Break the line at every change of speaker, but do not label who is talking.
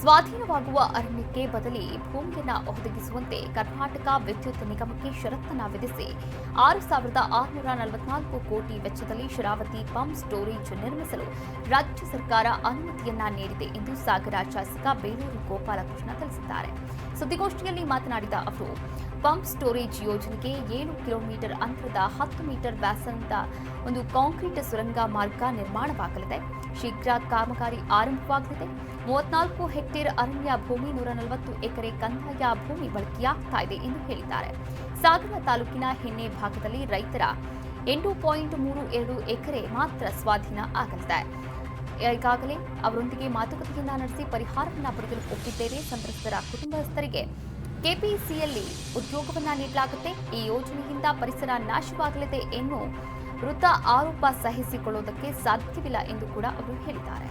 ಸ್ವಾಧೀನವಾಗುವ ಅರಣ್ಯಕ್ಕೆ ಬದಲಿ ಭೂಮಿಯನ್ನು ಒದಗಿಸುವಂತೆ ಕರ್ನಾಟಕ ವಿದ್ಯುತ್ ನಿಗಮಕ್ಕೆ ಷರತ್ತನ್ನು ವಿಧಿಸಿ ಆರು ಸಾವಿರದ ಆರುನೂರ ನಲವತ್ನಾಲ್ಕು ಕೋಟಿ ವೆಚ್ಚದಲ್ಲಿ ಶರಾವತಿ ಪಂಪ್ ಸ್ಟೋರೇಜ್ ನಿರ್ಮಿಸಲು ರಾಜ್ಯ ಸರ್ಕಾರ ಅನುಮತಿಯನ್ನ ನೀಡಿದೆ ಎಂದು ಸಾಗರ ಶಾಸಕ ಬೇಲೂರು ಗೋಪಾಲಕೃಷ್ಣ ತಿಳಿಸಿದ್ದಾರೆ. ಸುದ್ದಿಗೋಷ್ಠಿಯಲ್ಲಿ ಮಾತನಾಡಿದ ಅವರು, ಪಂಪ್ ಸ್ಟೋರೇಜ್ ಯೋಜನೆಗೆ ಏಳು ಕಿಲೋಮೀಟರ್ ಅಂತರದ ಹತ್ತು ಮೀಟರ್ ವ್ಯಾಸದ ಒಂದು ಕಾಂಕ್ರೀಟ್ ಸುರಂಗ ಮಾರ್ಗ ನಿರ್ಮಾಣವಾಗಲಿದೆ. ಶೀಘ್ರ ಕಾಮಗಾರಿ ಆರಂಭವಾಗಲಿದೆ. ಮೂವತ್ನಾಲ್ಕು ಹೆಕ್ಟೇರ್ ಅರಣ್ಯ ಭೂಮಿ ನೂರ ನಲವತ್ತು ಎಕರೆ ಕಂದಾಯ ಭೂಮಿ ಬಳಕೆಯಾಗ್ತಾ ಇದೆ ಎಂದು ಹೇಳಿದ್ದಾರೆ. ಸಾಗರ ತಾಲೂಕಿನ ಹೆಣ್ಣೆ ಭಾಗದಲ್ಲಿ ರೈತರ ಎಂಟು ಪಾಯಿಂಟ್ ಮೂರು ಎರಡು ಎಕರೆ ಮಾತ್ರ ಸ್ವಾಧೀನ ಆಗಲಿದೆ. ಈಗಾಗಲೇ ಅವರೊಂದಿಗೆ ಮಾತುಕತೆಯನ್ನ ನಡೆಸಿ ಪರಿಹಾರವನ್ನು ಪಡೆಯಲು ಒಪ್ಪಿದ್ದೇವೆ. ಸಂತ್ರಸ್ತರ ಕುಟುಂಬಸ್ಥರಿಗೆ ಕೆಪಿಸಿಯಲ್ಲಿ ಉದ್ಯೋಗವನ್ನ ನೀಡಲಾಗುತ್ತೆ. ಈ ಯೋಜನೆಯಿಂದ ಪರಿಸರ ನಾಶವಾಗಲಿದೆ ಎನ್ನುವ ವೃತ್ತ ಆರೋಪ ಸಹಿಸಿಕೊಳ್ಳುವುದಕ್ಕೆ ಸಾಧ್ಯವಿಲ್ಲ ಎಂದು ಕೂಡ ಅವರು ಹೇಳಿದ್ದಾರೆ.